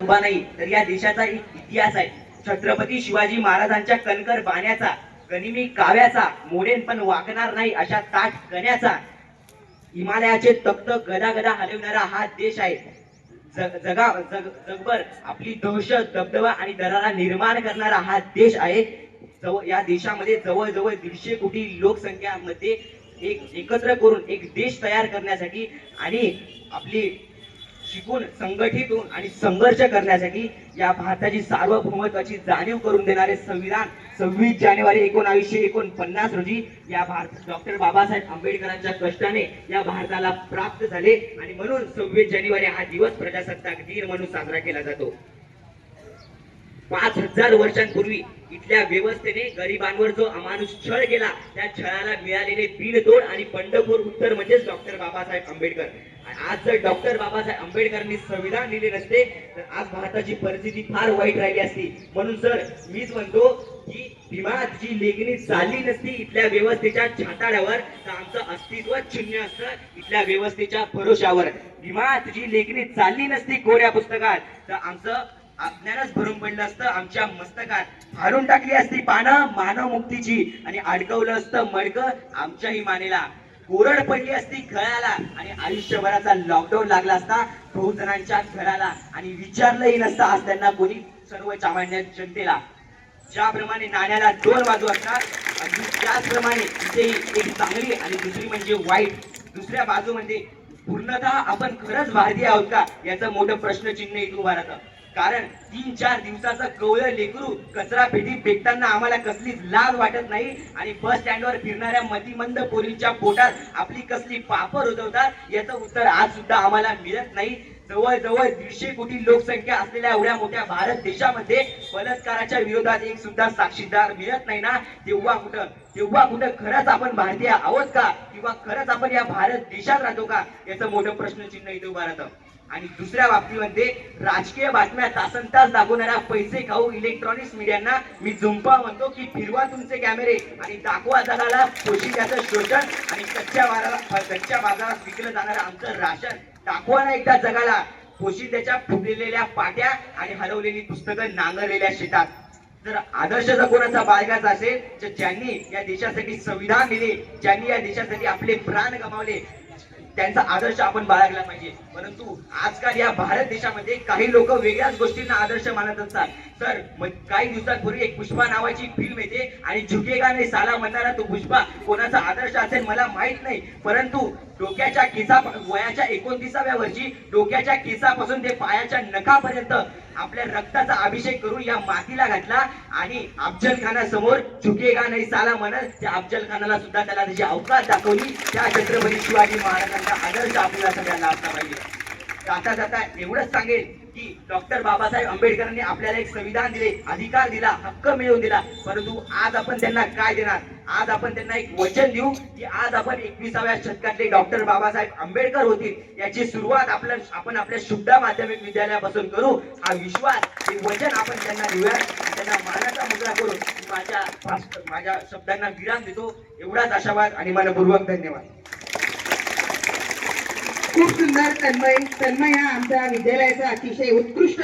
उभा नाही तर या देशाचा एक इतिहास आहे. छत्रपती शिवाजी महाराजांच्या कणकर बाण्याचा गनिमी काव्याचा मोडेन पण वाकणार नाही अशा ताठ कण्याचा हिमालयाचे तख्त गदा गदा हलवणारा हा देश आहे. जग जगा जग जगभर आपली दहशत दबदबा आणि दरारा निर्माण करणारा हा देश आहे. जवळ या देशामध्ये जवळजवळ दीडशे कोटी लोकसंख्यामध्ये एक एकत्र करून एक देश तयार करण्यासाठी आणि आपली शिकून संघटित होऊन आणि संघर्ष करण्यासाठी या भारताची सार्वभौमत्वाची जाणीव करून देणारे संविधान सव्वीस जानेवारी एकोणावीसशे एकोणपन्नास रोजी या भारत डॉक्टर बाबासाहेब आंबेडकरांच्या कष्टाने या भारताला प्राप्त झाले. आणि म्हणून सव्वीस जानेवारी हा दिवस प्रजासत्ताक दिन म्हणून साजरा केला जातो. पाच हजार वर्षांपूर्वी इथल्या व्यवस्थेने गरिबांवर जो अमानुष छळ केला त्या छळाला मिळालेले बिनतोड आणि बंडखोर उत्तर म्हणजेच डॉक्टर बाबासाहेब आंबेडकर. आज जर डॉक्टर बाबासाहेब आंबेडकरांनी संविधान लिहिले नसते तर आज भारताची परिस्थिती फार वाईट राहिली असती. म्हणून सर मीच म्हणतो की भीमा जी लेखणी चालली नसती इथल्या व्यवस्थेच्या छाताड्यावर तर आमचं अस्तित्व चिन्ह असतं इथल्या व्यवस्थेच्या भरोशावर भीमा जी लेखणी चालली नसती कोऱ्या पुस्तकात तर आमचं अज्ञानच भरून पडलं असतं. आमच्या मस्तकात फाडून टाकली असती पानं मानव मुक्तीची. आणि अडकवलं असतं मडक आमच्याही मानेला. कोरड पडली असती गळ्याला आणि आयुष्यभराचा लॉकडाऊन लागला असता बहुजनांच्या घराला आणि विचारलंही नसतं आज त्यांना कोणी सर्व सामान्य जनतेला. ज्याप्रमाणे नाण्याला दोन बाजू असतात अगदी त्याचप्रमाणे तिथेही एक चांगली आणि दुसरी म्हणजे वाईट. दुसऱ्या बाजू म्हणजे पूर्णतः आपण खरंच भारतीय आहोत का? याचं मोठं प्रश्नचिन्ह इथं उभा राहतं. कारण तीन चार दिवसाचं कवळं लेकरू कचरा पेटीत फेकताना आम्हाला कसलीच लाज वाटत नाही. आणि बस स्टँडवर फिरणाऱ्या मतिमंद पोरींच्या पोटात आपली कसली पापर उजवतात याचं उत्तर आज सुद्धा आम्हाला मिळत नाही. जवळजवळ दीडशे कोटी लोकसंख्या असलेल्या एवढ्या मोठ्या भारत देशामध्ये बलात्काराच्या विरोधात एक सुद्धा साक्षीदार मिळत नाही ना. तेव्हा कुठं? तेव्हा कुठं खरंच आपण भारतीय आहोत का? किंवा खरंच आपण या भारत देशात राहतो का? याचं मोठं प्रश्नचिन्ह इथे उभा राहतं आणि दुसऱ्या बाबतीमध्ये राजकीय बातम्या तासन तास दाखवणाऱ्या पैसे खाऊ इलेक्ट्रॉनिक्स मीडियांना मी झुंपा म्हणतो की फिरवा तुमचे कॅमेरे आणि दाखवा जगाला पोशिकाचं शोषण आणि कच्च्या बाजारात कच्च्या बाजारात विकलं जाणारं आमचं राशन. दाखवा ना एकदा जगाला. पोशिक्याच्या फुटलेल्या पाट्या आणि हरवलेली पुस्तकं नांगरलेल्या शेतात. जर आदर्श जर कोणाचा बाळगायचा असेल तर ज्यांनी या देशासाठी संविधान दिले ज्यांनी या देशासाठी आपले प्राण गमावले त्यांचा आदर्श आपण बाळगला पाहिजे. परंतु आजकाल या भारत देशामध्ये काही लोक वेगळ्याच गोष्टींना आदर्श मानत असतात. तर काही दिवसांपूर्वी एक पुष्पा नावाची फिल्म येते आणि झुकेगा नाही साला म्हणणारा तो पुष्पा कोणाचा आदर्श असेल मला माहीत नाही. परंतु डोक्याच्या केसा वयाच्या एकोणतीसाव्या वर्षी डोक्याच्या केसापासून ते पायाच्या नखापर्यंत आपल्या रक्ताचा अभिषेक करून या मातीला घातला आणि अफजल खानासमोर झुकेगा नाही साला म्हणत त्या अफजल खानाला सुद्धा त्याला त्याची अवकाश दाखवली. त्या छत्रपती शिवाजी महाराजांचा आदर्श आपल्याला सगळ्यांना असला पाहिजे. जाता जाता एवढंच सांगेल की डॉक्टर बाबासाहेब आंबेडकरांनी आपल्याला एक संविधान दिले अधिकार दिला हक्क मिळवून दिला. परंतु आज आपण त्यांना काय देणार? आज आपण त्यांना एक वचन देऊ की आज आपण एकविसाव्या शतकातले डॉक्टर बाबासाहेब आंबेडकर होतील. याची सुरुवात आपल्या आपण आपल्या शुद्ध माध्यमिक विद्यालयापासून करू. हा विश्वास हे वचन आपण त्यांना देऊया. त्यांना मानाचा मुद्रा करून माझ्या माझ्या शब्दांना विराम देतो. एवढाच आशावाद आणि मनपूर्वक धन्यवाद. खूप सुंदर तन्मय तन्मय हा आमच्या विद्यालयाचा अतिशय उत्कृष्ट